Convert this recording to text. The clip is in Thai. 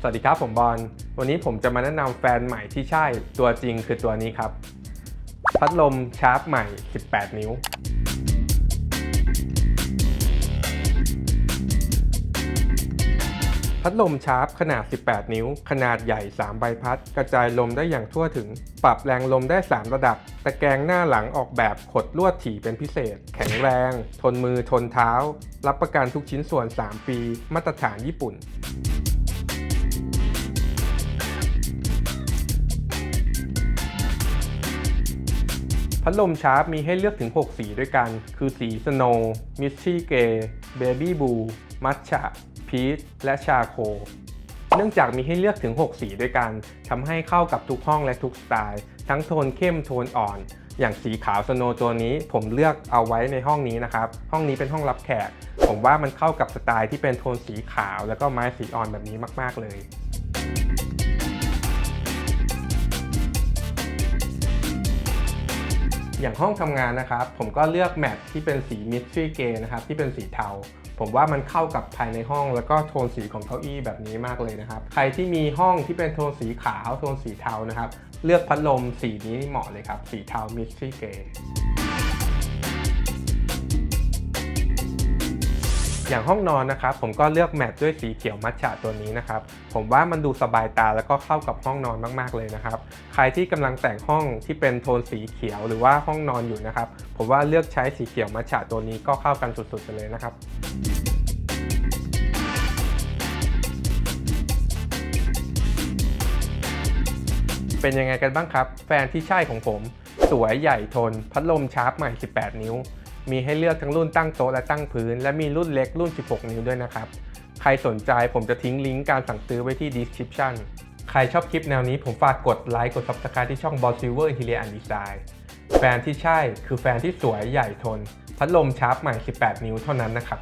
สวัสดีครับผมบอล วันนี้ผมจะมาแนะนำแฟนใหม่ที่ใช่ตัวจริงคือตัวนี้ครับ พัดลมชาร์ปใหม่ 18 นิ้ว พัดลมชาร์ปขนาด 18 นิ้ว ขนาดใหญ่ 3 ใบพัด กระจายลมได้อย่างทั่วถึง ปรับแรงลมได้ 3 ระดับ ตะแกรงหน้าหลังออกแบบขดลวดถี่เป็นพิเศษ แข็งแรง ทนมือทนเท้า รับประกันทุกชิ้นส่วน 3 ปี มาตรฐานญี่ปุ่น พัดลมชาร์ปมีให้เลือกถึง 6 สีด้วยกัน คือสีสโนว์มิสชี่เกย์เบบี้บูมัชชะพีชและชาโคเนื่องจากมีให้เลือกถึง 6 สีด้วยกันทำให้เข้ากับทุกห้องและทุกสไตล์ ทั้งโทนเข้มโทนอ่อน อย่างสีขาวสโนว์ตัวนี้ผมเลือกเอาไว้ในห้องนี้นะครับ ห้องนี้เป็นห้องรับแขก ผมว่ามันเข้ากับสไตล์ที่เป็นโทนสีขาว แล้วก็ไม้สีอ่อนแบบนี้มาก ๆ เลย อย่างห้องทำงานนะครับ ผมก็เลือกแมทที่เป็นสีมิสทรีเกนะครับที่เป็นสีเทา ผมว่ามันเข้ากับภายในห้อง แล้วก็โทนสีของเก้าอี้แบบนี้มากเลยนะครับ ใครที่มีห้องที่เป็นโทนสีขาวโทนสีเทานะครับ เลือกพัดลมสีนี้เหมาะเลยครับ สีเทามิสทรีเก อย่างห้องนอนนะครับผมก็เลือกแมทด้วยสีเขียวมัทฉะตัวนี้นะครับผมว่ามันดูสบายตาแล้วก็เข้ากับห้องนอนมากๆเลยนะครับใครที่กำลังแต่งห้องที่เป็นโทนสีเขียวหรือว่าห้องนอนอยู่นะครับผมว่าเลือกใช้สีเขียวมัทฉะตัวนี้ก็เข้ากันสุดๆไปเลยนะครับเป็นยังไงกันบ้างครับ แฟนที่ใช่ของผม สวยใหญ่ทน พัดลมชาร์ปใหม่ 18 นิ้ว มีให้เลือกทั้งรุ่นตั้งโต๊ะและตั้งพื้น และมีรุ่นเล็กรุ่น 16 นิ้วด้วยนะครับ ใครสนใจผมจะทิ้งลิงก์การสั่งซื้อไว้ที่ description ใครชอบคลิปแนวนี้ผมฝากกดไลค์กด subscribe ที่ช่อง b o s Silver Interior and Design แฟนที่ใช่คือแฟนที่สวยใหญ่ทน พัดลมชาร์ปใหม่ 18 นิ้วเท่านั้นนะครับ